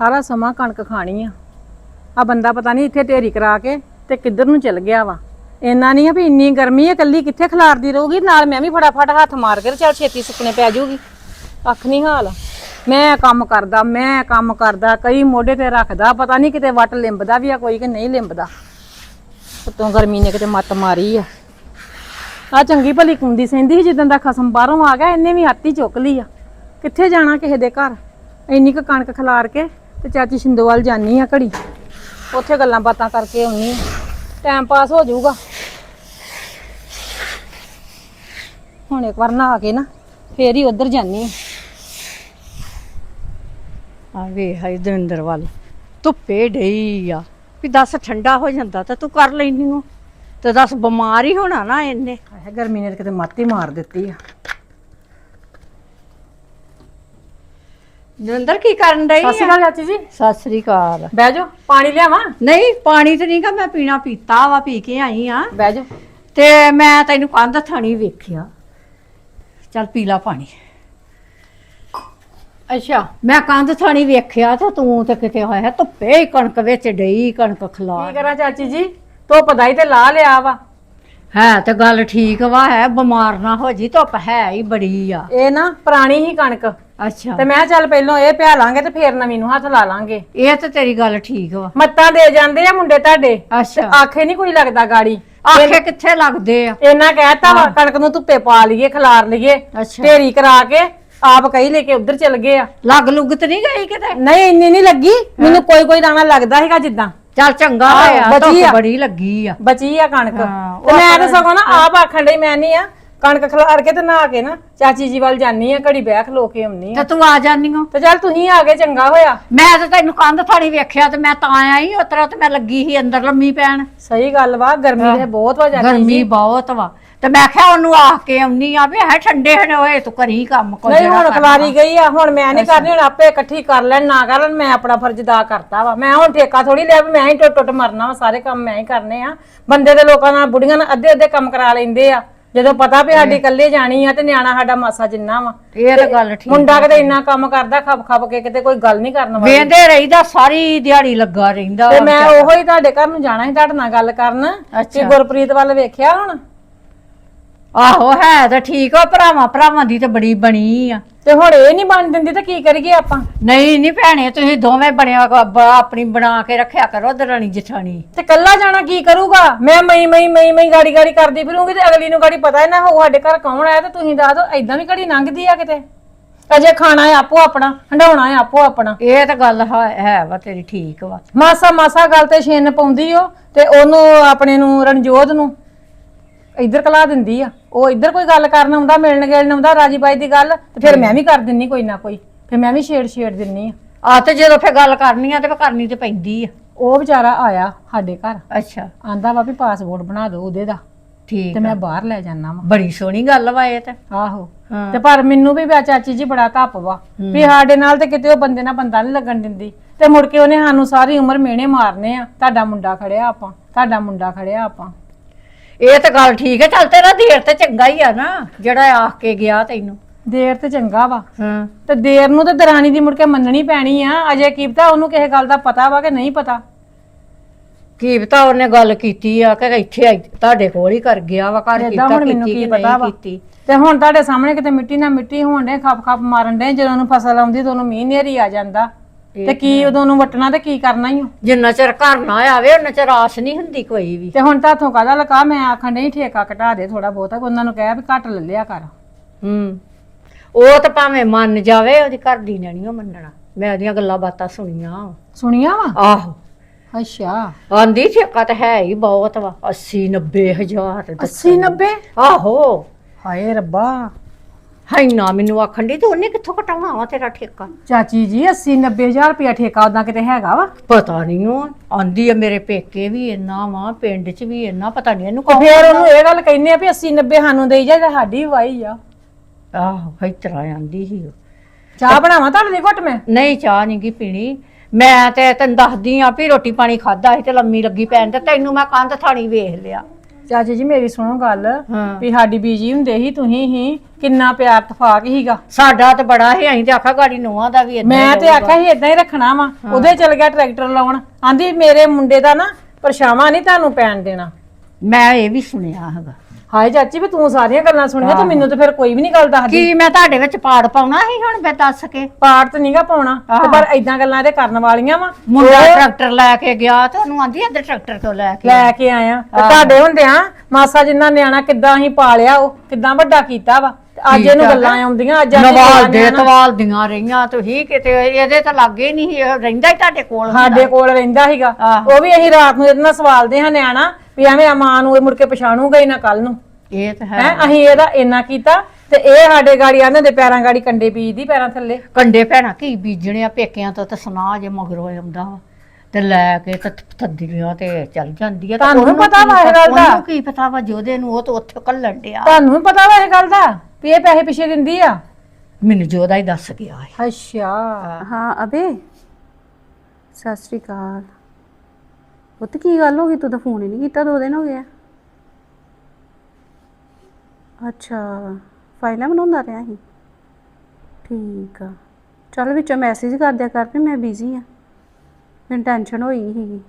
ਸਾਰਾ ਸਮਾਂ ਕਣਕ ਖਾਣੀ ਆ। ਆ ਬੰਦਾ ਪਤਾ ਨਹੀਂ ਇੱਥੇ ਢੇਰੀ ਕਰਾ ਕੇ ਤੇ ਕਿੱਧਰ ਨੂੰ ਚਲ ਗਿਆ ਵਾ। ਇੰਨਾ ਨਹੀਂ ਆ ਵੀ ਇੰਨੀ ਗਰਮੀ ਆ ਕੱਲੀ ਕਿੱਥੇ ਖਲਾਰਦੀ ਰਹੂਗੀ? ਨਾਲ ਮੈਂ ਵੀ ਫਟਾਫਟ ਹੱਥ ਮਾਰ ਕੇ ਚੱਲ ਛੇਤੀ ਸੁੱਕਣੇ ਪੈ ਜਾਊਗੀ। ਅੱਖ ਨਹੀਂ ਹਾਲ। ਮੈਂ ਕੰਮ ਕਰਦਾ, ਮੈਂ ਕੰਮ ਕਰਦਾ, ਕਈ ਮੋਢੇ ਤੇ ਰੱਖਦਾ, ਪਤਾ ਨਹੀਂ ਕਿਤੇ ਵੱਟ ਲਿੰਬਦਾ ਵੀ ਆ, ਕੋਈ ਕਿ ਨਹੀਂ ਲਿੰਬਦਾ। ਉਤੋਂ ਗਰਮੀ ਨੇ ਕਿਤੇ ਮੱਤ ਮਾਰੀ ਆ। ਆ ਚੰਗੀ ਭਲੀ ਕੁੰਦੀ ਸਹਿੰਦੀ ਸੀ ਜਿੱਦਾਂ ਦਾ ਖਸਮ ਬਾਹਰੋਂ ਆ ਗਿਆ ਇਹਨੇ ਵੀ ਹੱਥੀ ਚੁੱਕ ਲਈ ਆ। ਕਿੱਥੇ ਜਾਣਾ ਕਿਸੇ ਦੇ ਘਰ? ਇੰਨੀ ਕੁ ਕਣਕ ਖਲਾਰ ਕੇ ਤੇ ਚਾਚੀ ਸ਼ਿੰਦੋਵਾਲ ਜਾਨੀ ਆ ਘੜੀ। ਉੱਥੇ ਗੱਲਾਂ ਬਾਤਾਂ ਕਰਕੇ ਆਉਣੀ ਟਾਈਮ ਪਾਸ ਹੋ ਜਾਊਗਾ। ਹੁਣ ਇੱਕ ਵਾਰ ਨਹਾ ਕੇ ਨਾ ਫੇਰ ਹੀ ਉਧਰ ਜਾਨੀ ਆ। ਵੇ ਹਾਈ ਦਵਿੰਦਰ ਵੱਲ ਧੁੱਪੇ ਡਈ ਆ। ਵੀ ਦੱਸ ਠੰਡਾ ਹੋ ਜਾਂਦਾ ਤਾਂ ਤੂੰ ਕਰ ਲੈਨੀ ਨੂੰ ਤੇ ਦੱਸ ਬਿਮਾਰ ਹੀ ਹੋਣਾ ਨਾ ਇਹਨੇ। ਗਰਮੀ ਨੇ ਤਾਂ ਕਿਤੇ ਮੱਤ ਹੀ ਮਾਰ ਦਿੱਤੀ ਆ। ਦਵਿੰਦਰ ਕੀ ਕਰਨ ਡਈ ਸਤਿ ਸ਼੍ਰੀ ਅਕਾਲ ਚਾਚੀ ਜੀ। ਸਤਿ ਸ੍ਰੀ ਅਕਾਲ। ਬਹਿ ਜਾਓ ਪਾਣੀ ਲਿਆਵਾਂ? ਨਹੀਂ ਪਾਣੀ ਤੇ ਨਹੀਂਗਾ ਮੈਂ ਪੀਣਾ ਪੀਤਾ ਵਾ ਪੀ ਕੇ ਆਈ ਆ। ਬਹਿ ਜਾਓ। ਤੇ ਮੈਂ ਤੈਨੂੰ ਕੰਧ ਥਾਣੀ ਵੇਖਿਆ। ਚੱਲ ਪੀ ਲਾ ਪਾਣੀ। ਅੱਛਾ। ਮੈਂ ਕੰਧ ਥਾਣੀ ਵੇਖਿਆ ਤੇ ਤੂੰ ਤੇ ਕਿਤੇ ਹੋਇਆ ਧੁੱਪੇ ਹੀ ਕਣਕ ਵਿੱਚ ਡਈ ਕਣਕ ਕੀ ਖਲਾ ਕਰਾਂ ਚਾਚੀ ਜੀ? ਧੁੱਪ ਦਾ ਹੀ ਤੇ ਲਾ ਲਿਆ ਵਾ। ਹੈ ਤੇ ਗੱਲ ਠੀਕ ਵਾ ਹੈ ਬਿਮਾਰ ਨਾ ਹੋ ਜੀ ਧੁੱਪ ਹੈ ਹੀ ਬੜੀ ਆ। ਇਹ ਨਾ ਪੁਰਾਣੀ ਹੀ ਕਣਕ। ਅੱਛਾ। ਤੇ ਮੈਂ ਕਿਹਾ ਚੱਲ ਪਹਿਲੋਂ ਇਹ ਪਿਆ ਲਾਂਗੇ ਤੇ ਫੇਰ ਨਵੀਂ ਨੂੰ ਹੱਥ ਲਾ ਲਾਂਗੇ। ਇਹ ਤੇ ਤੇਰੀ ਗੱਲ ਠੀਕ ਵਾ। ਮੱਤਾਂ ਦੇ ਜਾਂਦੇ ਆ ਮੁੰਡੇ ਤੁਹਾਡੇ। ਅੱਛਾ। ਆਖੇ ਨਹੀਂ ਕੋਈ ਲੱਗਦਾ ਗਾੜੀ। ਆਖੇ ਕਿੱਥੇ ਲੱਗਦੇ ਆ। ਇਹਨਾਂ ਕਹਿਤਾ ਵਾ ਕਣਕ ਨੂੰ ਧੁੱਪੇ ਪਾ ਲਈਏ ਖਲਾਰ ਲਈਏ ਅੱਛਾ। ਢੇਰੀ ਕਰਾ ਕੇ ਆਪ ਕਈ ਲੈ ਕੇ ਉਧਰ ਚਲ ਗਏ ਆ। ਲੱਗ ਲੁੱਗ ਤੇ ਨਹੀਂ ਗਈ ਕਿਤੇ? ਨਹੀਂ ਇੰਨੀ ਨਹੀਂ ਲੱਗੀ। ਮੈਨੂੰ ਕੋਈ ਕੋਈ ਦਾਣਾ ਲੱਗਦਾ ਹੈਗਾ ਜਿੱਦਾਂ। ਚੱਲ ਚੰਗਾ ਆਹੋ, ਹੋਇਆ ਬੜੀ ਲੱਗੀ ਆ। ਬਚੀ ਆ ਕਣਕ। ਹਾਂ, ਤੇ ਮੈਂ ਤਾਂ ਸਗੋਂ ਨਾ ਆਪ ਆਖਣ ਡਈ ਮੈਂ ਨਹੀਂ ਆ ਕਣਕ ਖਲਾਰ ਕੇ ਤੇ ਨਹਾ ਕੇ ਨਾ ਚਾਚੀ ਜੀ ਵੱਲ ਜਾਨੀ ਆ ਘੜੀ ਬਹਿ ਖਲੋ ਕੇ ਆਉਣੀ ਆ। ਤੇ ਤੂੰ ਆ ਜਾਨੀ ਓ। ਤੇ ਚੱਲ ਤੁਸੀਂ ਆ ਗਏ ਚੰਗਾ ਹੋਇਆ। ਮੈਂ ਤਾਂ ਤੈਨੂੰ ਕੰਧ ਥਾਣੀ ਵੇਖਿਆ ਤੇ ਮੈਂ ਤਾਂ ਆਈ ਉਤਰਾ ਤੇ ਮੈਂ ਲੱਗੀ ਸੀ ਅੰਦਰ ਲੰਮੀ ਪੈਣ। ਸਹੀ ਗੱਲ ਵਾ ਗਰਮੀ ਦੇ ਬਹੁਤ ਵਾ ਚਾਚੀ ਗਰਮੀ ਬਹੁਤ ਵਾ। ਤੇ ਮੈਂ ਕਿਹਾ ਉਹਨੂੰ ਆਖ ਕੇ ਆਉਣੀ ਆ ਵੀ ਹੈ ਠੰਡੇ ਹਣੇ ਹੋਏ ਤੂੰ ਕਰੀ ਕੰਮ ਕੋਈ ਨਹੀਂ ਹੁਣ ਖਲਾਰੀ ਗਈ ਆ ਹੁਣ ਮੈਂ ਨਹੀਂ ਕਰਨੀ ਹੁਣ ਆਪੇ ਇਕੱਠੀ ਕਰ ਲੈਣ ਨਾ ਕਰਨ ਮੈਂ ਆਪਣਾ ਫਰਜ਼ ਅਦਾ ਕਰਤਾ ਵਾ। ਮੈਂ ਹੁਣ ਠੇਕਾ ਥੋੜੀ ਲਿਆ ਵੀ ਮੈਂ ਹੀ ਟੁੱਟ ਟੁੱਟ ਮਰਨਾ ਵਾ ਸਾਰੇ ਕੰਮ ਮੈਂ ਹੀ ਕਰਨੇ ਆ। ਬੰਦੇ ਦੇ ਲੋਕਾਂ ਨਾਲ ਬੁੜੀਆਂ ਨਾਲ ਅੱਧੇ ਅੱਧੇ ਕੰਮ ਕਰਾ ਲੈਂਦੇ ਆ। ਜਦੋਂ ਪਤਾ ਵੀ ਸਾਡੀ ਇਕੱਲੇ ਜਾਣੀ ਆ ਤੇ ਨਿਆਣਾ ਸਾਡਾ ਮਾਸਾ ਜਿੰਨਾ ਵਾ ਇਹ ਤਾਂ ਗੱਲ ਠੀਕ ਮੁੰਡਾ ਕਿਤੇ ਇੰਨਾ ਕੰਮ ਕਰਦਾ ਖੱਪ ਖੱਪ ਕੇ ਕਿਤੇ ਕੋਈ ਗੱਲ ਨਹੀਂ ਕਰਨ ਵਾਲੀ। ਵੇਂਦੇ ਰਹੀਦਾ ਸਾਰੀ ਦਿਹਾੜੀ ਲੱਗਾ ਰਹਿੰਦਾ ਤੇ ਮੈਂ ਉਹੋ ਹੀ ਤੁਹਾਡੇ ਘਰ ਨੂੰ ਜਾਣਾ ਸੀ ਤੁਹਾਡੇ ਨਾਲ ਗੱਲ ਕਰਨ। ਕਿ ਗੁਰਪ੍ਰੀਤ ਵੱਲ ਵੇਖਿਆ ਹੁਣ? ਆਹੋ ਹੈ ਤਾਂ ਠੀਕ ਆ ਭਰਾਵਾਂ ਭਰਾਵਾਂ ਦੀ ਤੇ ਬੜੀ ਬਣੀ ਆ। ਤੇ ਹੁਣ ਇਹ ਨਹੀਂ ਬਣ ਦਿੰਦੀ ਤਾਂ ਕੀ ਕਰੀਏ ਆਪਾਂ? ਨਹੀਂ ਨਹੀਂ ਭੈਣੇ ਤੁਸੀਂ ਦੋਵੇਂ ਬਣਿਆ ਬ- ਆਪਣੀ ਬਣਾ ਕੇ ਰੱਖਿਆ ਕਰੋ ਦਰਾਣੀ ਜਠਾਣੀ। ਤੇ ਕੱਲਾ ਜਾਣਾ ਕੀ ਕਰੂਗਾ? ਮੈਂ ਮਈ ਮਈ ਮਈ ਮਈ ਗਾੜੀ ਗਾੜੀ ਕਰਦੀ ਫਿਰੂੰਗੀ ਤੇ ਅਗਲੀ ਨੂੰ ਗਾੜੀ ਪਤਾ ਹੀ ਨਾ ਹੋਊ ਸਾਡੇ ਘਰ ਕੌਣ ਆਇਆ ਤੇ ਤੁਸੀਂ ਦੱਸ ਦਿਓ ਐਦਾਂ ਵੀ ਘੜੀ ਲੰਘਦੀ ਆ ਕਿਤੇ? ਅਜੇ ਖਾਣਾ ਹੈ ਆਪੋ ਆਪਣਾ ਹੰਡਾਉਣਾ ਹੈ ਆਪੋ ਆਪਣਾ। ਇਹ ਤਾਂ ਗੱਲ ਹੈ ਹੈ ਵਾ ਤੇਰੀ ਠੀਕ ਵਾ। ਮਾਸਾ ਮਾਸਾ ਗੱਲ ਤੇ ਛਿੰਨ ਪਾਉਂਦੀ ਓ ਤੇ ਉਹਨੂੰ ਆਪਣੇ ਨੂੰ ਰਣਜੋਤ ਨੂੰ ਇੱਧਰ ਕਲਾ ਦਿੰਦੀ ਆ। ਉਹ ਇੱਧਰ ਕੋਈ ਗੱਲ ਕਰਨ ਆਉਂਦਾ ਮਿਲਣ ਗਿਲਣ ਆਉਂਦਾ ਰਾਜੀ ਬਾਈ ਦੀ ਗੱਲ ਤੇ ਫਿਰ ਮੈਂ ਵੀ ਕਰ ਦਿੰਨੀ ਕੋਈ ਨਾ ਕੋਈ। ਫਿਰ ਮੈਂ ਵੀ ਛੇੜ ਛੇੜ ਦਿੰਨੀ ਆ। ਆ ਤੇ ਜਦੋਂ ਫੇ ਗੱਲ ਕਰਨੀ ਆ ਤੇ ਫੇ ਕਰਨੀ ਤੇ ਪੈਂਦੀ ਆ। ਉਹ ਵਿਚਾਰਾ ਆਇਆ ਸਾਡੇ ਘਰ। ਅੱਛਾ। ਆਂਦਾ ਵਾ ਵੀ ਪਾਸਪੋਰਟ ਬਣਾ ਦਿਓ ਉਹਦੇ ਦਾ। ਠੀਕ ਤੇ ਮੈਂ ਬਾਹਰ ਲੈ ਜਾਣਾ ਵਾ। ਬੜੀ ਸੋਹਣੀ ਗੱਲ ਵਾ ਇਹ ਤੇ। ਆਹੋ। ਤੇ ਪਰ ਮੈਨੂੰ ਵੀ ਬਾ ਚਾਚੀ ਜੀ ਬੜਾ ਧੱਪ ਵਾ। ਵੀ ਸਾਡੇ ਨਾਲ ਤੇ ਕਿਤੇ ਉਹ ਬੰਦੇ ਨਾਲ ਬੰਦਾ ਨਹੀਂ ਲੱਗਣ ਦਿੰਦੀ। ਤੇ ਮੁੜ ਕੇ ਉਹਨੇ ਸਾਨੂੰ ਸਾਰੀ ਉਮਰ ਮਿਹਣੇ ਮਾਰਨੇ ਆ। ਤੁਹਾਡਾ ਮੁੰਡਾ ਖੜਿਆ ਆਪਾਂ ਤੁਹਾਡਾ ਮੁੰਡਾ ਖੜਿਆ ਆਪਾਂ। ਇਹ ਤਾਂ ਗੱਲ ਠੀਕ ਹੈ ਚੱਲ ਤੇਰਾ ਦੇਰ ਤੇ ਚੰਗਾ ਹੀ ਆ ਨਾ ਜਿਹੜਾ ਆਖ ਕੇ ਗਿਆ ਤੈਨੂੰ। ਦੇਰ ਤੇ ਚੰਗਾ ਵਾ। ਹਾਂ। ਤੇ ਦੇਰ ਨੂੰ ਤੇ ਦਰਾਣੀ ਦੀ ਮੁੜ ਕੇ ਮੰਨਣੀ ਪੈਣੀ ਆ। ਅਜੇ ਕੀ ਪਤਾ ਉਹਨੂੰ ਕਿਸੇ ਗੱਲ ਦਾ ਪਤਾ ਵਾ ਕਿ ਨਹੀਂ ਪਤਾ? ਕੀ ਪਤਾ ਉਹਨੇ ਗੱਲ ਕੀਤੀ ਆ ਕਿ ਇੱਥੇ ਆਈ- ਤੁਹਾਡੇ ਕੋਲ ਹੀ ਕਰ ਗਿਆ ਵਾ ਘਰ ਏਦਾਂ ਕੀਤਾ ਹੁਣ ਮੈਨੂੰ ਕੀਤੀ ਕੀ ਕਿ ਪਤਾ ਵਾ। ਕੀਤੀ? ਤੇ ਹੁਣ ਤੁਹਾਡੇ ਸਾਹਮਣੇ ਕਿਤੇ ਮਿੱਟੀ ਨਾਲ ਮਿੱਟੀ ਹੋਣ ਦੇ ਖੱਪ ਖੱਪ ਮਾਰਨ ਦੇ ਜਦੋਂ ਉਹਨੂੰ ਫਸਲ ਆਉਂਦੀ ਤਾਂ ਉਹਨੂੰ ਮੀਂਹ ਨੇਰੀ ਆ ਜਾਂਦਾ। ਤੇ ਕੀ ਉਦੋਂ ਨੂੰ ਵਟਣਾ ਤੇ ਕੀ ਕਰਨਾ ਹੀ ਜਿੰਨਾ ਚਿਰ ਘਰ ਨਾ ਆਵੇ ਉਹਨਾਂ ਚਿਰ ਆਸ ਨਹੀਂ ਹੁੰਦੀ ਕੋਈ ਵੀ। ਤੇ ਹੁਣ ਤਾਥੋਂ ਕਾਹਦਾ ਲਕਾ ਮੈਂ ਆਖਣ ਨਹੀਂ ਠੇਕਾ ਘਟਾ ਦੇ ਥੋੜਾ ਬਹੁਤਾ ਉਹਨਾਂ ਨੂੰ ਕਹਿਆ ਵੀ ਘੱਟ ਲੈ ਲਿਆ ਕਰ। ਹੂੰ। ਉਹ ਤਾਂ ਭਾਵੇਂ ਮੰਨ ਜਾਵੇ ਉਹਦੀ ਘਰ ਦੀ ਨਹੀਂ ਉਹ ਮੰਨਣਾ। ਮੈਂ ਉਹਦੀਆਂ ਗੱਲਾਂ ਬਾਤਾਂ ਸੁਣੀਆਂ ਸੁਣੀਆ ਵਾ? ਆਹੋ। ਅੱਛਾ। ਆਂਦੀ ਠੇਕਾ ਤਾਂ ਹੈ ਹੀ ਬਹੁਤ ਵਾ। 80 90 ਹਜ਼ਾਰ 80 90 ਆਹੋ। ਹਾਏ ਰੱਬਾ। ਹਾਈ ਨਾ ਮੈਨੂੰ ਆਖਣ ਦੀ ਤੇ ਉਹਨੇ ਕਿੱਥੋਂ ਕਟਾਉਣਾ ਵਾ ਤੇਰਾ ਠੇਕਾ? ਚਾਚੀ ਜੀ 80 90000 ਰੁਪਇਆ ਠੇਕਾ ਉਦਾਂ ਕਿਤੇ ਹੈਗਾ ਵਾ? ਪਤਾ ਨਹੀਂ ਉਹ ਆਂਦੀ ਆ ਮੇਰੇ ਪੇਕੇ ਵੀ ਇੰਨਾ ਵਾ ਪਿੰਡ 'ਚ ਵੀ ਇੰਨਾ ਪਤਾ ਨਹੀਂ ਇਹਨੂੰ ਕੌਣ ਫੇਰ ਉਹਨੂੰ ਇਹ ਗੱਲ ਕਹਿੰਦੇ ਆ ਵੀ 80 90 ਸਾਨੂੰ ਦੇਈ ਜਾ ਸਾਡੀ ਵਾਈ ਆ। ਆਹੋ ਹਈ ਤਰ੍ਹਾਂ ਆਂਦੀ ਸੀ ਉਹ। ਚਾਹ ਬਣਾਵਾਂ ਤੁਹਾਡੇ ਲਈ ਘੁੱਟ ਮੈਂ? ਨਹੀਂ ਚਾਹ ਨਹੀਂ ਗੀ ਪੀਣੀ। ਮੈਂ ਤੇ ਤੈਨੂੰ ਦੱਸਦੀ ਆ ਵੀ ਰੋਟੀ ਪਾਣੀ ਖਾਦਾ ਸੀ ਤੇ ਲੰਮੀ ਲੱਗੀ ਪੈਣ ਤੇ ਤੈਨੂੰ ਮੈਂ ਕੰਧ ਥਾਣੀ ਵੇਖ ਲਿਆ। ਚਾਚੀ ਜੀ ਮੇਰੀ ਸੁਣੋ ਗੱਲ। ਹਾਂ। ਵੀ ਸਾਡੀ ਬੀਜੀ ਹੁੰਦੇ ਹੀ ਤੁਸੀਂ ਹੀ ਕਿੰਨਾ ਪਿਆਰ ਤਫਾਕ ਹੀਗਾ ਸਾਡਾ ਤੇ ਬੜਾ ਹੀ ਅਸੀਂ ਤੇ ਆਖਾ ਗਾੜੀ ਨੂੰਹਾਂ ਦਾ ਵੀ ਏਦਾਂ ਹੀ ਮੈਂ ਤੇ ਆਖਿਆ ਸੀ ਇਦਾਂ ਹੀ ਰੱਖਣਾ ਵਾ। ਉਹਦੇ ਚਲ ਗਿਆ ਟਰੈਕਟਰ ਲਾਉਣ। ਆਂਦੀ ਮੇਰੇ ਮੁੰਡੇ ਦਾ ਨਾ ਪਰਛਾਵਾਂ ਨਹੀਂ ਤੁਹਾਨੂੰ ਪੈਣ ਦੇਣਾ। ਮੈਂ ਇਹ ਵੀ ਸੁਣਿਆ ਹੈਗਾ। ਹਾਏ ਚਾਚੀ ਵੀ ਤੂੰ ਸਾਰੀਆਂ ਗੱਲਾਂ ਸੁਣੀਆਂ ਤੇ ਮੈਨੂੰ ਤਾਂ ਫਿਰ ਕੋਈ ਵੀ ਨਹੀਂ ਗੱਲ ਦੱਸਦੀ। ਕੀ ਮੈਂ ਤੁਹਾਡੇ ਵਿੱਚ ਪਾੜ ਪਾਉਣਾ ਸੀ ਹੁਣ ਮੈਂ ਦੱਸ ਕੇ? ਪਾੜ ਤੇ ਨਹੀਂਗਾ ਪਾਉਣਾ ਤੇ ਪਰ ਇਦਾਂ ਗੱਲਾਂ ਇਹਦੇ ਕਰਨ ਵਾਲੀਆਂ ਵਾ। ਮੁੰਡਾ ਟਰੈਕਟਰ ਲੈ ਕੇ ਗਿਆ ਤੇ ਉਹਨੂੰ ਆਂਦੀ ਅੱਧੇ ਟਰੈਕਟਰ ਤੋਂ ਲੈ ਕੇ ਲੈ ਕੇ ਆਇਆ। ਤੇ ਤੁਹਾਡੇ ਹੁੰਦੇ ਆ ਮਾਸਾ ਜਿੰਨਾ ਨਿਆਣਾ ਕਿੱਦਾਂ ਅਸੀਂ ਪਾਲਿਆ ਉਹ ਕਿੱਦਾਂ ਵੱਡਾ ਕੀਤਾ ਵਾ। ਅੱਜ ਇਹਨੂੰ ਗੱਲਾਂ ਆਉਂਦੀਆਂ ਅੱਜ ਨਵਾਲ ਦੇ ਤਵਾਲ ਦੀਆਂ ਰਹੀਆਂ ਤੁਸੀਂ ਕਿਤੇ ਇਹਦੇ ਤਾਂ ਲੱਗੇ ਨਹੀਂ ਇਹ ਰਹਿੰਦਾ ਹੀ ਤੁਹਾਡੇ ਕੋਲ ਸਾਡੇ ਕੋਲ ਰਹਿੰਦਾ ਸੀਗਾ। ਉਹ ਵੀ ਅਸੀਂ ਰਾਤ ਨੂੰ ਇਹਦੇ ਨਾਲ ਸਵਾਲਦੇ ਹਾਂ ਨਿਆਣਾ ਵੀ ਐਵੇਂ ਆ ਮਾਂ ਨੂੰ ਇਹ ਮੁੜ ਕੇ ਪਛਾਣੂਗਾ ਹੀ ਨਾ ਕੱਲ ਨੂੰ। ਇਹ ਤਾਂ ਹੈ। ਅਸੀਂ ਇਹਦਾ ਇੰਨਾ ਕੀਤਾ ਤੇ ਇਹ ਸਾਡੇ ਗਾੜੀ ਆਂਦੇ ਦੇ ਪੈਰਾਂ ਗਾੜੀ ਕੰਡੇ ਬੀਜਦੀ ਪੈਰਾਂ ਥੱਲੇ। ਕੰਡੇ ਭੈਣਾ ਕੀ ਬੀਜਣੇ ਆ ਪੇਕਿਆਂ ਤੋਂ ਤੇ ਸੁਨਾ ਜੇ ਮਗਰੋਂ ਆਉਂਦਾ ਵਾ। ਤੇ ਲੈ ਕੇ ਤੇ ਥੱਦੀਆਂ ਤੇ ਚੱਲ ਜਾਂਦੀ ਆ। ਤੇ ਤੁਹਾਨੂੰ ਉਹਨੂੰ ਪਤਾ ਕੀ ਵਾ ਇਹ ਗੱਲ ਦਾ? ਉਹਨੂੰ ਕੀ ਪਤਾ ਵਾ ਜੋਦੇ ਨੂੰ ਉਹ ਤਾਂ ਉੱਥੇ ਕੱਲਣ ਡਿਆ। ਤੁਹਾਨੂੰ ਵੀ ਪਤਾ ਵਾ ਇਹ ਗੱਲ ਦਾ? ਵੀ ਇਹ ਪੈਸੇ ਪਿੱਛੇ ਦਿੰਦੀ ਆ? ਮੈਨੂੰ ਜੋਦਾ ਹੀ ਦੱਸ ਗਿਆ ਹੈ। ਅੱਛਾ। ਹਾਂ ਅਬੇ। ਸਤਿ ਸ਼੍ਰੀ ਅਕਾਲ। ਪੁੱਤ ਕੀ ਗੱਲ ਹੋ ਗਈ? ਤੂੰ ਤਾਂ ਫੋਨ ਹੀ ਨਹੀਂ ਕੀਤਾ ਦੋ ਦਿਨ ਹੋ ਗਏ ਆ। ਅੱਛਾ ਫਾਈਲਾਂ ਬਣਾਉਂਦਾ ਰਿਹਾ ਸੀ। ਠੀਕ ਆ। ਚੱਲ ਵਿੱਚੋਂ ਮੈਸੇਜ ਕਰ ਦਿਆ ਕਰ ਵੀ ਮੈਂ ਬਿਜ਼ੀ ਆ। ਮੈਨੂੰ ਟੈਨਸ਼ਨ ਹੋਈ ਸੀਗੀ।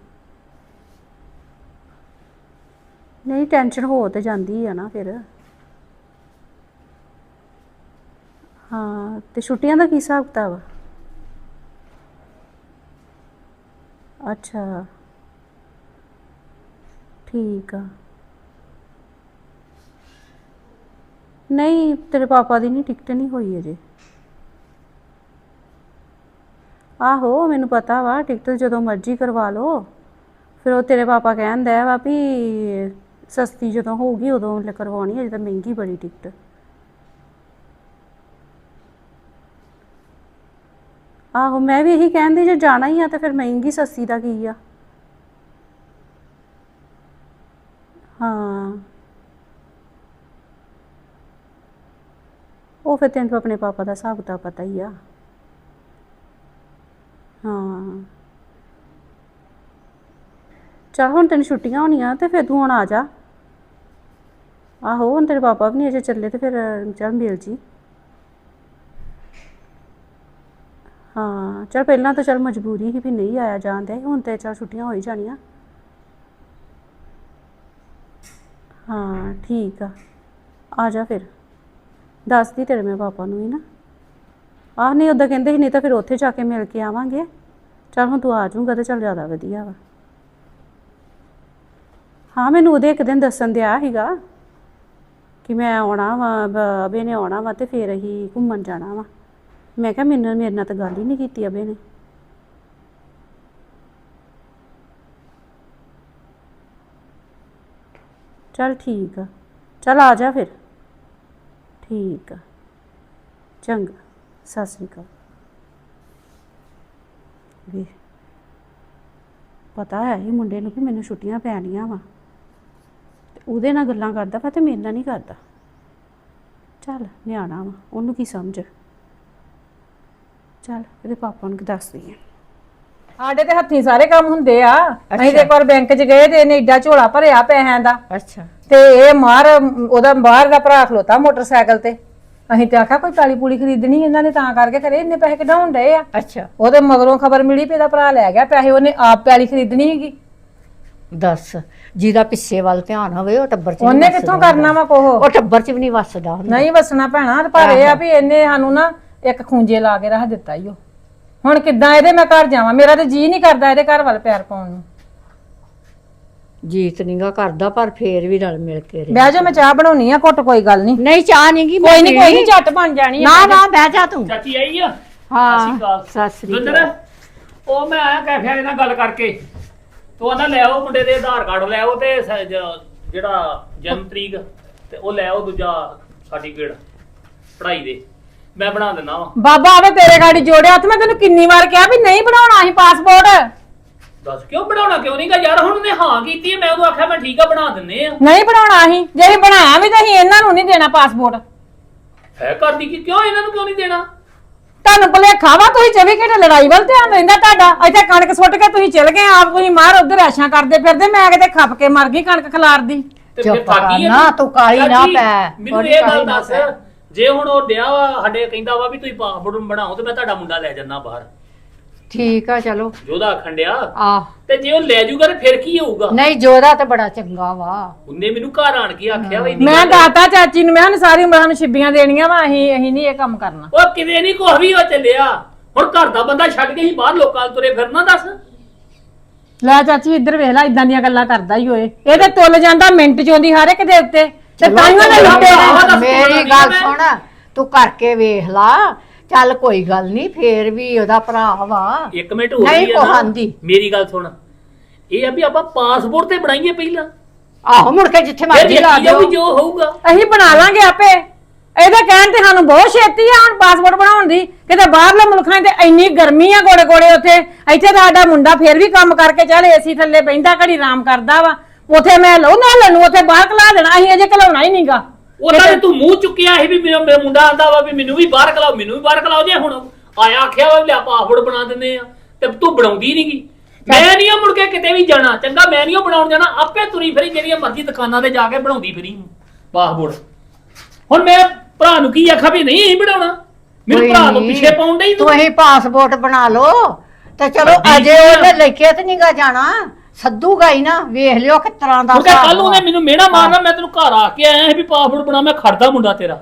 ਨਹੀਂ ਟੈਨਸ਼ਨ ਹੋ ਤੇ ਜਾਂਦੀ ਆ ਨਾ ਫਿਰ। ਹਾਂ, ਤੇ ਛੁੱਟੀਆਂ ਦਾ ਕੀ ਹਿਸਾਬ ਕਿਤਾਬ ਅੱਛਾ। ਠੀਕ ਆ। ਨਹੀਂ, ਤੇਰੇ ਪਾਪਾ ਦੀ ਨਹੀਂ ਟਿਕਟ ਨਹੀਂ ਹੋਈ ਅਜੇ। ਆਹੋ, ਮੈਨੂੰ ਪਤਾ ਵਾ, ਟਿਕਟ ਜਦੋਂ ਮਰਜ਼ੀ ਕਰਵਾ ਲਓ। ਫਿਰ ਉਹ ਤੇਰੇ ਪਾਪਾ ਕਹਿੰਦਾ ਵਾ ਵੀ ਸਸਤੀ ਜਦੋਂ ਹੋਊਗੀ, ਉਦੋਂ ਲ- ਕਰਵਾਉਣੀ, ਅਜੇ ਤਾਂ ਮਹਿੰਗੀ ਬੜੀ ਟਿਕਟ। ਆਹੋ, ਮੈਂ ਵੀ ਇਹੀ ਕਹਿੰਦੀ, ਜੇ ਜਾਣਾ ਹੀ ਆ ਤਾਂ ਫਿਰ ਮਹਿੰਗੀ ਸਸਤੀ ਦਾ ਕੀ ਆ? ਹਾਂ। ਉਹ ਫਿਰ ਤੈਨੂੰ ਆਪਣੇ ਪਾਪਾ ਦਾ ਹਿਸਾਬ ਤਾਂ ਪਤਾ ਹੀ ਆ। ਹਾਂ। ਚੱਲ ਹੁਣ ਤੈਨੂੰ ਛੁੱਟੀਆਂ ਹੋਣੀਆਂ ਤੇ ਫਿਰ ਤੂੰ ਹੁਣ ਆ ਜਾ। ਆਹੋ, ਹੁਣ ਤੇਰੇ ਪਾਪਾ ਵੀ ਨਹੀਂ ਅਜੇ ਚੱਲੇ ਤੇ ਫਿਰ ਚੱਲ ਮਿਲ ਜੀ। ਹਾਂ, ਚਲ ਪਹਿਲਾਂ ਤਾਂ ਚਲ ਮਜਬੂਰੀ ਸੀ ਵੀ ਨਹੀਂ ਆਇਆ ਜਾਂਦੇ ਹੁਣ ਤੇ ਚਲ ਛੁੱਟੀਆਂ ਹੋ ਹੀ ਜਾਣੀਆਂ। ਹਾਂ, ਠੀਕ ਆ। ਆ ਜਾ ਫਿਰ। ਦੱਸਦੀ ਤੇਰੇ ਮੈਂ ਪਾਪਾ ਨੂੰ ਹੀ ਨਾ। ਆਹ ਨਹੀਂ ਉਦਾਂ ਕਹਿੰਦੇ ਸੀ, ਨਹੀਂ ਤਾਂ ਫਿਰ ਉੱਥੇ ਜਾ ਕੇ ਮਿਲ ਕੇ ਆਵਾਂਗੇ। ਚਲ ਹੁਣ ਤੂੰ ਆ ਜਾਊਂਗਾ ਤੇ ਚਲ ਜ਼ਿਆਦਾ ਵਧੀਆ ਵਾ। ਹਾਂ, ਮੈਨੂੰ ਉਹਦੇ ਇੱਕ ਦਿਨ ਦੱਸਣ ਦਿਆ ਸੀਗਾ ਕਿ ਮੈਂ ਆਉਣਾ ਵਾ, ਬ- ਅਬੇ ਨੇ ਆਉਣਾ ਵਾ ਤੇ ਫਿਰ ਅਸੀਂ ਘੁੰਮਣ ਜਾਣਾ ਵਾ। ਮੈਂ ਕਿਹਾ ਮੈਨੂੰ, ਮੇਰੇ ਨਾਲ ਤਾਂ ਗੱਲ ਹੀ ਨਹੀਂ ਕੀਤੀ ਅਬੇ ਨੇ। ਚਲ ਠੀਕ ਆ। ਚਲ ਆ ਜਾ ਫਿਰ। ਠੀਕ ਆ। ਚੰਗਾ। ਸਤਿ ਸ੍ਰੀ ਅਕਾਲ। ਵੀ ਪਤਾ ਹੈ ਹੀ ਮੁੰਡੇ ਨੂੰ ਕਿ ਮੈਨੂੰ ਛੁੱਟੀਆਂ ਪੈਣੀਆਂ ਵਾ। ਤੇ ਉਹਦੇ ਨਾਲ ਗੱਲਾਂ ਕਰਦਾ ਵਾ ਤੇ ਮੇਰੇ ਨਾਲ ਨਹੀਂ ਕਰਦਾ। ਚੱਲ ਨਿਆਣਾ ਵਾ ਉਹਨੂੰ ਕੀ ਸਮਝ? ਚੱਲ ਇਹਦੇ ਪਾਪਾ ਨੂੰ ਦੱਸਦੀ ਆ ਸਾਡੇ ਤੇ ਹੱਥੀਂ ਸਾਰੇ ਕੰਮ ਹੁੰਦੇ ਆ। ਅਸੀਂ ਤੇ ਇੱਕ ਵਾਰ ਬੈਂਕ 'ਚ ਗਏ ਤੇ ਇਹਨੇ ਏਡਾ ਝੋਲਾ ਭਰਿਆ ਪੈਸਿਆਂ ਦਾ। ਅੱਛਾ। ਤੇ ਇਹ ਮਾਰ ਉਹਦਾ ਬਾਹਰ ਦਾ ਭਰਾ ਖਲੋਤਾ ਮੋਟਰਸਾਈਕਲ ਤੇ। ਅਸੀਂ ਤੇ ਆਖਿਆ ਕੋਈ ਕਾਲੀ ਪੂਲੀ ਖਰੀਦਣੀ ਇਹਨਾਂ ਨੇ ਤਾਂ ਕਰਕੇ ਕਰੇ ਇੰਨੇ ਪੈਸੇ ਕਢਾਉਣ ਡਏ ਆ। ਅੱਛਾ। ਉਹਦੇ ਮਗਰੋਂ ਖਬਰ ਮਿਲੀ ਵੀ ਇਹਦਾ ਭਰਾ ਲੈ ਗਿਆ ਪੈਸੇ ਉਹਨੇ ਆਪ ਪੈਲੀ ਖਰੀਦਣੀ ਹੈਗੀ। ਦੱਸ ਜਿਹਦਾ ਪਿੱਛੇ ਵੱਲ ਧਿਆਨ ਹੋਵੇ ਉਹ ਟੱਬਰ ਚ ਨੀ ਉਹਨੇ ਵੱਸਦਾ ਕਿੱਥੋਂ ਕਰਨਾ ਵਾ ਕੋਹ? ਉਹ ਟੱਬਰ ਚ ਵੀ ਨਹੀਂ ਵੱਸਦਾ ਹੁੰਦਾ। ਨਹੀਂ ਵਸਣਾ ਭੈਣਾ ਪਰ ਇਹ ਆ ਵੀ ਇਹਨੇ ਸਾਨੂੰ ਨਾ ਇੱਕ ਖੂੰਜੇ ਲਾ ਕੇ ਰੱਖ ਦਿੱਤਾ ਈ ਉਹ ਹੁਣ ਕਿੱਦਾਂ ਇਹਦੇ ਮੈਂ ਘਰ ਜਾਵਾਂ? ਮੇਰਾ ਤੇ ਜੀ ਨਹੀਂ ਕਰਦਾ ਇਹਦੇ ਘਰ ਵੱਲ ਪੈਰ ਪਾਉਣ ਨੂੰ। ਜੀਤ ਨਿਗਾ ਕਰਦਾ ਪਰ ਫੇਰ ਵੀ ਰਲ ਮਿਲ ਕੇ ਰਹੇ ਬਹਿ ਜਾ ਮੈਂ ਚਾਹ ਬਣਾਉਣੀ ਆ ਘੁੱਟ ਕੋਈ ਗੱਲ ਨਹੀਂ ਨਹੀਂ ਚਾਹ ਨਹੀਂ ਗੀ ਕੋਈ ਨਹੀਂ ਕੋਈ ਨਹੀਂ ਝੱਟ ਬਣ ਜਾਣੀ ਆ ਨਾ ਨਾ ਬਹਿ ਜਾ ਤੂੰ। ਚਾਚੀ ਆਈ ਆ? ਹਾਂ। ਸਤਿ ਸ੍ਰੀ ਅਕਾਲ। ਉਹ ਮੈਂ ਆਇਆ ਕੈਫੇ ਵਾਲੇ ਨਾਲ ਗੱਲ ਕਰਕੇ। ਤੂੰ ਆਂਦਾ ਲੈ ਆਓ ਮੁੰਡੇ ਦੇ ਆਧਾਰ ਕਾਰਡ ਲੈ ਆਓ ਤੇ ਜਿਹੜਾ ਜਨਮ ਤਰੀਕ ਤੇ ਉਹ ਲੈ ਆਓ ਦੂਜਾ ਸਰਟੀਫਿਕੇਟ ਪੜ੍ਹਾਈ ਦੇ। ਮੈਂ ਬਣਾ ਦਿੰਦਾ ਵਾ। ਬਾਬਾ ਆਵੇ ਤੇਰੇ ਗਾੜੀ ਜੋੜਿਆ ਤੇ ਮੈਂ ਤੈਨੂੰ ਕਿੰਨੀ ਵਾਰ ਕਿਹਾ ਵੀ ਨਹੀਂ ਬਣਾਉਣਾ ਸੀ ਪਾਸਪੋਰਟ ਦੱਸ ਕਿਉਂ ਬਣਾਉਣਾ? ਕਿਉਂ ਨਹੀਂਗਾ ਯਾਰ? ਹੁਣ ਉਹਨੇ ਹਾਂ ਕੀਤੀ ਹੈ ਮੈਂ ਉਹਨੂੰ ਆਖਿਆ ਮੈਂ ਠੀਕ ਆ ਬਣਾ ਦਿੰਨੇ ਆ। ਨਹੀਂ ਬਣਾਉਣਾ ਸੀ ਜੇ ਅਸੀਂ ਬਣਾਇਆ ਵੀ ਤਾਂ ਅਸੀਂ ਇਹਨਾਂ ਨੂੰ ਨਹੀਂ ਦੇਣਾ ਪਾਸਪੋਰਟ ਹੈ ਕਰਦੀ ਕਿ? ਕਿਉਂ ਇਹਨਾਂ ਨੂੰ ਕਿਉਂ ਨਹੀਂ ਦੇਣਾ? ਤੁਹਾਨੂੰ ਭੁਲੇਖਾ ਵਾ ਤੁਸੀਂ 24 ਘੰਟੇ ਲੜਾਈ ਵੱਲ ਧਿਆਨ ਰਹਿੰਦਾ ਤੁਹਾਡਾ। ਇੱਥੇ ਕਣਕ ਸੁੱਟ ਕੇ ਤੁਸੀਂ ਚਲ ਗਏ ਆਪ ਤੁਸੀਂ ਮਾਰ ਉਧਰ ਐਸ਼ਾਂ ਕਰਦੇ ਫਿਰਦੇ ਮੈਂ ਕਿਤੇ ਖੱਪ ਕੇ ਮਰ ਗਈ ਕਣਕ ਖਲਾਰਦੀ। ਤੇ ਚੁੱਪ ਫਿਰ ਥਾਕੀ ਨਾ, ਤੂੰ ਕਾਹਲੀ ਨਾ ਚਾਚੀ, ਪੈ, ਮੈਨੂੰ ਇਹ ਗੱਲ ਨਾ ਦੱਸ। ਪੈ। ਜੇ ਹੁਣ ਉਹ ਡਿਆ ਵਾ ਸਾਡੇ ਕਹਿੰਦਾ ਵਾ ਵੀ ਤੁਸੀਂ ਪਾਸਪੋਰਟ ਬਣਾਓ ਤੇ ਮੈਂ ਤੁਹਾਡਾ ਮੁੰਡਾ ਲੈ ਜੰਨਾ ਬਾਹਰ। ਠੀਕ ਆ ਚਲੋ। ਜੋਦਾ ਆਖਣ ਡਿਆ? ਆ ਤੇ ਜੇ ਉਹ ਲੈ ਜੂਗਾ ਤੇ ਫਿਰ ਕੀ ਹੋਊਗਾ? ਨਹੀਂ ਜੋਦਾ ਤੇ ਬੜਾ ਚੰਗਾ ਵਾ। ਉਹਨੇ ਮੈਨੂੰ ਘਰ ਆਣ ਕੇ ਆਖਿਆ ਵਾ ਮੈਂ। ਦਾਤਾ ਚਾਚੀ ਨੂੰ ਮੈਂ ਕਿਹਾ ਸਾਰੀ ਉਮਰ ਸਾਨੂੰ ਛਿੱਬੀਆਂ ਦੇਣੀਆਂ ਵਾ ਅਸੀਂ ਅਸੀਂ ਨਹੀਂ ਇਹ ਕੰਮ ਕਰਨਾ। ਉਹ ਕਿਤੇ ਨਹੀਂ ਕੁਛ ਵੀ ਹੋ ਚੱਲਿਆ। ਹੁਣ ਘਰ ਦਾ ਬੰਦਾ ਛੱਡ ਕੇ ਹੀ ਬਾਹਰ ਲੋਕਾਂ ਨੂੰ ਤੁਰੇ ਫਿਰਨਾ ਦੱਸ। ਲੈ ਚਾਚੀ ਇੱਧਰ ਵੇਖ ਲੈ ਇਦਾਂ ਦੀਆਂ ਗੱਲਾਂ ਕਰਦਾ ਹੀ ਹੋਏ। ਇਹ ਤੇ ਤੁੱਲ ਜਾਂਦਾ ਮਿੰਟ ਚੋਂ ਦੀ ਹਰ ਇੱਕ ਦੇ ਉੱਤੇ। ਤੇ ਤਾਂ ਹੀ ਉਹਨੇ ਲੁੱਟੇ ਨੇ। ਮੇਰੀ ਗੱਲ ਸੁਣ ਤੂੰ ਕਰਕੇ ਵੇਖ ਲਾ। ਚੱਲ ਕੋਈ ਗੱਲ ਨਹੀਂ ਫੇਰ ਵੀ ਉਹਦਾ ਭਰਾ ਵਾ। ਇੱਕ ਮਿੰਟ ਹੋ ਨਹੀਂ ਨਾ। ਕਹਾਂਦੀ। ਮੇਰੀ ਗੱਲ ਸੁਣ। ਇਹ ਆ ਵੀ ਆਪਾਂ ਪਾਸਪੋਰਟ ਤੇ ਬਣਾਈਏ ਪਹਿਲਾਂ। ਆਹੋ ਮੁੜ ਕੇ ਜਿੱਥੇ ਫਿਰ ਮਰਜ਼ੀ ਲਾ ਦੇਖੀ ਜਾਊ ਦਿਓ। ਜੋ ਹੋਊਗਾ। ਅਸੀਂ ਬਣਾ ਲਾਂਗੇ ਆਪੇ। ਇਹਦੇ ਕਹਿਣ ਤੇ ਸਾਨੂੰ ਬਹੁਤ ਛੇਤੀ ਆ ਹੁਣ ਪਾਸਪੋਰਟ ਬਣਾਉਣ ਦੀ। ਕਿਤੇ ਬਾਹਰਲੇ ਮੁਲਕਾਂ 'ਚ ਇੰਨੀ ਗਰਮੀ ਆ ਗੋੜੇ ਗੋੜੇ ਉੱਥੇ। ਇੱਥੇ ਤਾਂ ਸਾਡਾ ਮੁੰਡਾ ਫੇਰ ਵੀ ਕੰਮ ਕਰਕੇ ਚੱਲ ਏਸੀ ਥੱਲੇ ਬੈਂਦਾ ਘੜੀ ਆਰਾਮ ਕਰਦਾ ਵਾ। ਉੱਥੇ ਮੈਂ ਲਓ ਨਾ ਉੱਥੇ ਬਾਹਰ ਕਲਾ ਦੇਣਾ। ਅਸੀਂ ਅਜੇ ਘਲਾਉਣਾ ਹੀ ਨਹੀਂਗਾ ਉਹਨਾਂ ਨੇ ਤੂੰ ਮੂੰਹ ਚੁੱਕਿਆ ਇਹ ਵੀ ਮੇਰਾ ਮੇਰਾ ਮੁੰਡਾ ਆਂਦਾ ਵਾ ਵੀ ਮੈਨੂੰ ਵੀ ਬਾਹਰ ਕਲਾਓ ਮੈਨੂੰ ਵੀ ਬਾਹਰ ਕਲਾਓ ਜੇ ਹੁਣ। ਆਇਆ ਆਖਿਆ ਵਾ ਲਿਆ ਪਾਸਪੋਰਟ ਬਣਾ ਦਿੰਦੇ ਆ। ਤੇ ਤੂੰ ਬਣਾਉਂਦੀ ਨਹੀਂਗੀ ਮੈਂ ਨਹੀਂ ਮੁੜ ਕੇ ਕਿਤੇ ਵੀ ਜਾਣਾ। ਚੰਗਾ ਮੈਂ ਨਹੀਂ ਬਣਾਉਣ ਜਾਣਾ। ਆਪੇ ਤੁਰੀ ਫਿਰੀ ਜਿਹੜੀਆਂ ਮਰਜ਼ੀ ਦੁਕਾਨਾਂ ਤੇ ਜਾ ਕੇ ਬਣਾਉਂਦੀ ਫਿਰੀ। ਪਾਸਪੋਰਟ ਹੁਣ ਮੈਂ ਭਰਾ ਨੂੰ ਕੀ ਆਖਾਂ ਵੀ ਨਹੀਂ ਬਣਾਉਣਾ। ਮੈਨੂੰ ਕੋਈ ਭਰਾ ਨਹੀਂ। ਪਿੱਛੇ ਪਾਉਣ ਡਈ ਤੂੰ। ਤੂੰ ਹੀ ਪਾਸਪੋਰਟ ਬਣਾ ਲਓ। ਤੇ ਚਲੋ ਅਜੇ। ਉਹਨੇ ਲੈ ਕੇ ਤੇ ਨਹੀਂਗਾ ਜਾਣਾ। ਸੱਦੂਗਾ ਹੀ ਨਾ ਵੇਖ ਲਿਓ ਕਿਸ ਤਰ੍ਹਾਂ ਦਾ ਕਿਉਂਕਿ ਹਿਸਾਬ ਕੱਲ ਉਹਨੇ। ਮੈਨੂੰ ਮਿਹਣਾ ਮਾਰਨਾ ਮੈਂ ਤੈਨੂੰ ਘਰ ਆ ਕੇ ਆਇਆ ਸੀ ਵੀ ਪਾਸਪੋਰਟ ਬਣਾ ਮੈਂ ਖੜਦਾ ਮੁੰਡਾ ਤੇਰਾ।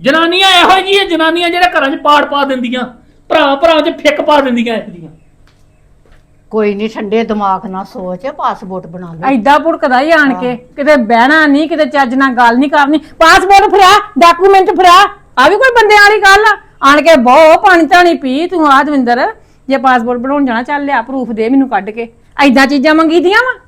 ਜਨਾਨੀਆਂ ਇਹੋ ਜਿਹੀਆਂ ਜਨਾਨੀਆਂ ਜਿਹੜੇ ਘਰਾਂ 'ਚ ਪਾੜ ਪਾ ਦਿੰਦੀਆਂ ਭਰਾ ਭਰਾ 'ਚ ਫਿੱਕ ਪਾ ਦਿੰਦੀਆਂ ਇਹ ਜਿਹੀਆਂ। ਕੋਈ ਨਹੀਂ ਠੰਡੇ ਦਿਮਾਗ ਨਾਲ ਸੋਚ ਪਾਸਪੋਰਟ ਬਣਾ ਲਓ। ਐਡਾ ਭੁੜਕਦਾ ਹੀ ਆਣ ਕੇ ਕਿਤੇ ਬਹਿਣਾ ਨਹੀਂ ਕਿਤੇ ਚੱਜ ਨਾਲ ਗੱਲ ਨਹੀਂ ਕਰਨੀ। ਪਾਸਪੋਰਟ ਫੜਾ ਡਾਕੂਮੈਂਟ ਫੜਾ ਆ ਵੀ ਕੋਈ ਬੰਦੇ ਵਾਲੀ ਗੱਲ ਆ? ਆਣ ਕੇ ਬਹੁ ਪਾਣੀ ਧਾਣੀ ਪੀ ਤੂੰ ਆ ਦਵਿੰਦਰ। ਜੇ ਪਾਸਪੋਰਟ ਬਣਾਉਣ ਜਾਣਾ ਚੱਲ ਲਿਆ ਪ੍ਰੂਫ ਦੇ ਮੈਨੂੰ ਕੱਢ ਕੇ। ਐਦਾਂ ਚੀਜ਼ਾਂ ਮੰਗੀਦੀਆਂ ਵਾ?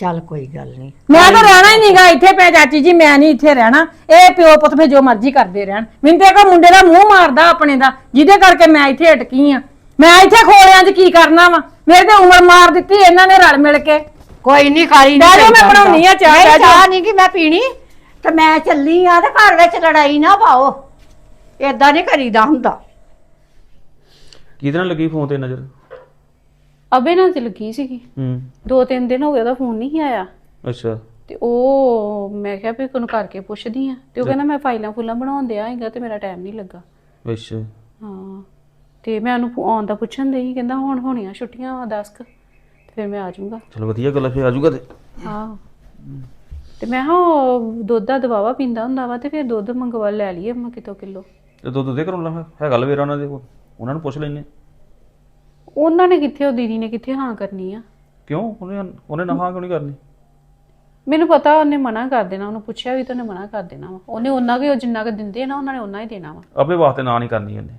ਚੱਲ ਕੋਈ ਗੱਲ ਨਹੀਂ। ਮੈਂ ਤਾਂ ਰਹਿਣਾ ਹੀ ਨਹੀਂਗਾ ਇੱਥੇ ਪੈ ਚਾਚੀ ਜੀ ਮੈਂ ਨਹੀਂ ਇੱਥੇ ਰਹਿਣਾ। ਇਹ ਪਿਓ ਪੁੱਤ ਫੇ ਜੋ ਮਰਜ਼ੀ ਕਰਦੇ ਰਹਿਣ। ਮੈਨੂੰ ਤੇ ਕੋ ਮੁੰਡੇ ਦਾ ਮੂੰਹ ਮਾਰਦਾ ਆਪਣੇ ਦਾ ਜਿਹਦੇ ਕਰਕੇ ਮੈਂ ਇੱਥੇ ਅਟਕੀ ਆ। ਮੈਂ ਇੱਥੇ ਖੋਲਿਆਂ 'ਚ ਕੀ ਕਰਨਾ ਵਾ? ਮੇਰੇ ਤੇ ਉਮਰ ਮਾਰ ਦਿੱਤੀ ਇਹਨਾਂ ਨੇ ਰਲ ਮਿਲ ਕੇ। ਕੋਈ ਨਹੀਂ ਕਾਲੀ ਬਹਿ ਜਾਓ, ਮੈਂ ਬਣਾਉਣੀ ਆ ਚਾਹ, ਨਹੀਂ, ਬਹਿ ਜਾਓ। ਚਾਹ ਨਹੀਂ ਕਿ ਮੈਂ ਪੀਣੀ? ਤੇ ਮੈਂ ਚੱਲੀ ਆ ਤੇ ਘਰ ਵਿੱਚ ਲੜਾਈ ਨਾ ਪਾਓ। ਏਦਾਂ ਨਹੀਂ ਕਰੀਦਾ ਹੁੰਦਾ। ਕਿਹਦੇ ਨਾਲ ਲੱਗੀ ਫੋਨ ਤੇ ਨਜ਼ਰ? ਅਬੇ ਨਾਲ ਤੇ ਲੱਗੀ ਸੀਗੀ। ਹੂੰ। ਦੋ ਤਿੰਨ ਦਿਨ ਹੋ ਗਏ ਉਹਦਾ ਫੋਨ ਨਹੀਂ ਆਇਆ। ਅੱਛਾ। ਤੇ ਉਹ ਮੈਂ ਕਿਹਾ ਵੀ ਕੋਨੂੰ ਕਰਕੇ ਪੁੱਛਦੀ ਆ ਤੇ ਉਹ ਕਹਿੰਦਾ ਮੈਂ ਫਾਈਲਾਂ ਫੁੱਲਾਂ ਬਣਾਉਣ ਦਿਆ ਹੈਗਾ ਤੇ ਮੇਰਾ ਟਾਈਮ ਨਹੀਂ ਲੱਗਾ। ਅੱਛਾ। ਹਾਂ। ਤੇ ਮੈਂ ਉਹਨੂੰ ਆਉਣ ਦਾ ਪੁੱਛਣ ਦੇ ਸੀ ਕਹਿੰਦਾ ਹੁਣ ਹੋਣੀਆਂ ਛੁੱਟੀਆਂ ਵਾ 10 ਕੁ। ਤੇ ਫਿਰ ਮੈਂ ਆ ਜਾਊਂਗਾ। ਚਲ ਵਧੀਆ ਗੱਲ ਆ ਫੇ ਆਜੂਗਾ ਤੇ। ਹਾਂ। ਤੇ ਮੈਂ ਹਾਂ ਉਹ ਦੁੱਧ ਦਾ ਦਵਾਵਾ ਪੀਂਦਾ ਹੁੰਦਾ ਵਾ ਤੇ ਫਿਰ ਦੁੱਧ ਮੰਗਵਾ ਲੈ ਲਈਏ ਮੈਂ ਕਿਤੋਂ ਕਿਲੋ। ਤੇ ਦੁੱਧ ਦੇ ਕਰਉਣ ਲਾ ਹੈ ਗੱਲ ਵੇਰਾ ਉਹਨਾਂ ਦੇ ਕੋਲ? ਉਹਨਾਂ ਨੂੰ ਪੁੱਛ ਲੈਨੇ ਉਹਨਾਂ ਨੇ ਕਿੱਥੇ ਉਹ ਦੀਦੀ ਨੇ ਕਿੱਥੇ ਹਾਂ ਕਰਨੀ ਆ? ਕਿਉਂ? ਉਹਨੇ ਉਹਨੇ ਨਾ ਹਾਂ ਕਿਉਂ ਨਹੀਂ ਕਰਨੀ? ਮੈਨੂੰ ਪਤਾ ਉਹਨੇ ਮਨਾ ਕਰ ਦੇਣਾ ਉਹਨੂੰ ਪੁੱਛਿਆ ਵੀ ਤਾਂ ਉਹਨੇ ਮਨਾ ਕਰ ਦੇਣਾ ਵਾ। ਉਹਨੇ ਉਹਨਾਂ ਕੇ ਜਿੰਨਾ ਕੁ ਦਿੰਦੇ ਆ ਨਾ ਉਹਨਾਂ ਨੇ ਉਹਨਾਂ ਹੀ ਦੇਣਾ ਵਾ। ਆਪੇ ਵਾਸਤੇ ਨਾ ਨਹੀਂ ਕਰਨੀ ਉਹਨੇ।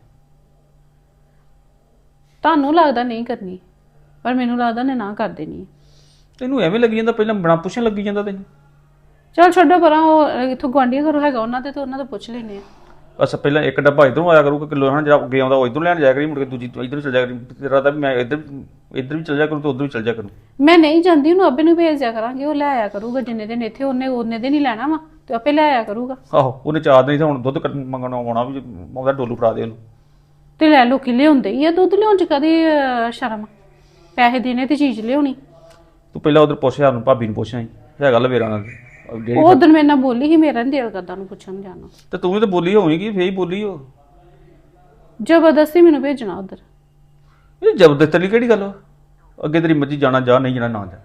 ਤੁਹਾਨੂੰ ਲੱਗਦਾ ਨਹੀਂ ਕਰਨੀ ਪਰ ਮੈਨੂੰ ਲੱਗਦਾ ਨੇ ਨਾ ਕਰ ਦੇਣੀ। ਤੈਨੂੰ ਐਵੇਂ ਲੱਗੀ ਜਾਂਦਾ ਪਹਿਲਾਂ ਬਣਾ ਪੁੱਛਣ ਲੱਗੀ ਜਾਂਦਾ ਤੈਨੂੰ। ਚਲ ਛੱਡੋ ਪਰਾਂ ਉਹ ਇੱਥੋਂ ਗੁਆਂਢੀਆਂ ਘਰੋਂ ਹੈਗਾ ਉਹਨਾਂ ਦੇ ਤੇ ਉਹਨਾਂ ਤੋਂ ਪੁੱਛ ਲੈਨੇ ਆ। ਅੱਛਾ ਪਹਿਲਾਂ ਇੱਕ ਡੱਬਾ ਇਧਰੋਂ ਆਇਆ ਕਰੂਗਾ ਕਿਲੋ ਹਨਾ ਜਿਹੜਾ ਅੱਗੇ ਆਉਂਦਾ ਉਹ ਇਧਰੋਂ ਲੈਣ ਜਾਇਆ ਕਰੀ ਮੁੜ ਕੇ ਦੂਜੀ ਇਧਰ ਚਲ ਜਾਇਆ ਕਰੀ ਤੇਰਾ ਤਾਂ ਵੀ ਮੈਂ ਇਧਰ ਇਧਰ ਵੀ ਚਲ ਜਾਇਆ ਕਰੂੰ ਤੇ ਉਧਰ ਵੀ ਚਲ ਜਾਇਆ ਕਰੂੰ। ਮੈਂ ਨਹੀਂ ਜਾਂਦੀ ਉਹਨੂੰ ਅੱਬੇ ਨੂੰ ਭੇਜ ਦਿਆ ਕਰਾਂਗੇ ਉਹ ਲੈ ਆਇਆ ਕਰੂਗਾ ਜਿੰਨੇ ਦਿਨ ਇੱਥੇ ਉਹਨੇ ਉਹਨੇ ਦਿਨ ਹੀ ਲੈਣਾ ਵਾ ਤੇ ਆਪੇ ਲੈ ਆਇਆ ਕਰੂਗਾ। ਆਹੋ ਉਹਨੇ ਚਾਰ ਦਿਨ ਹੀ ਤਾਂ ਹੁਣ ਦੁੱਧ ਮੰਗਣ ਆਉਣਾ ਵੀ ਆਉਂਦਾ ਡੋਲੂ ਫੜਾ ਦੇ ਉਹਨੂੰ। ਤੇ ਲੈ ਲੋ ਕਿ ਲਿਆਉਂਦੇ ਹੀ ਆ ਦੁੱਧ ਲਿਆਉਣ ਚ ਕਦੇ ਅਹ, ਸ਼ਰਮ? ਪੈਸੇ ਦੇਣੇ ਤੇ ਚੀਜ਼ ਲਿਆਉਣੀ। ਤੂੰ ਪਹਿਲਾਂ ਉਧਰ ਪੁੱਛਿਆ ਨੂੰ ਭਾਬੀ ਨੂੰ ਪੁੱਛਿਆ ਸੀ ਹੈ ਗੱਲ ਵੇਰਾ ਨਾਲ। ਜਿਹੜੀ ਉਹ ਦਿਨ ਮੇਰੇ ਨਾਲ ਬੋਲੀ ਸੀ ਮੇਰਾ ਨੀ ਦਿਲ ਕਰਦਾ ਉਹਨੂੰ ਪੁੱਛਣ ਜਾਣਾ ਤੇ ਤੂੰ ਵੀ ਤਾਂ ਬੋਲੀ ਹੋਵੇਂਗੀ ਫੇਰ ਹੀ ਬੋਲੀ ਹੋ। ਜ਼ਬਰਦਸਤੀ ਮੈਨੂੰ ਭੇਜਣਾ ਉਧਰ। ਇਹ ਜ਼ਬਰਦਸਤ ਲਈ ਕਿਹੜੀ ਗੱਲ ਵਾ? ਅੱਗੇ ਤੇਰੀ ਮਰਜ਼ੀ ਜਾਣਾ ਜਾ ਨਹੀਂ ਜਾਣਾ ਨਾ ਜਾ।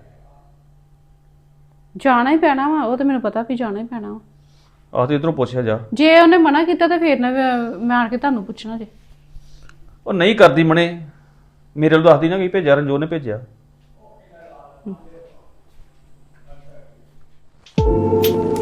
ਜਾਣਾ ਹੀ ਪੈਣਾ ਵਾ ਉਹ ਤਾਂ ਮੈਨੂੰ ਪਤਾ ਵੀ ਜਾਣਾ ਹੀ ਪੈਣਾ ਵਾ। ਆਹ ਤੇ ਇਧਰੋਂ ਪੁੱਛਿਆ ਜਾ। ਜੇ ਉਹਨੇ ਮਨਾ ਕੀਤਾ ਤਾਂ ਫੇਰ ਨਾ ਮੈਂ- ਮੈਂ ਆਣ ਕੇ ਤੁਹਾਨੂੰ ਪੁੱਛਣਾ ਜੇ। ਉਹ ਨਹੀਂ ਕਰਦੀ ਮਣੇ ਮੇਰੇ ਨੂੰ ਦੱਸਦੀ ਨਾ ਕਿ ਭੇਜਿਆ ਰਣਜੋਤ ਨੇ ਭੇਜਿਆ। Thank you.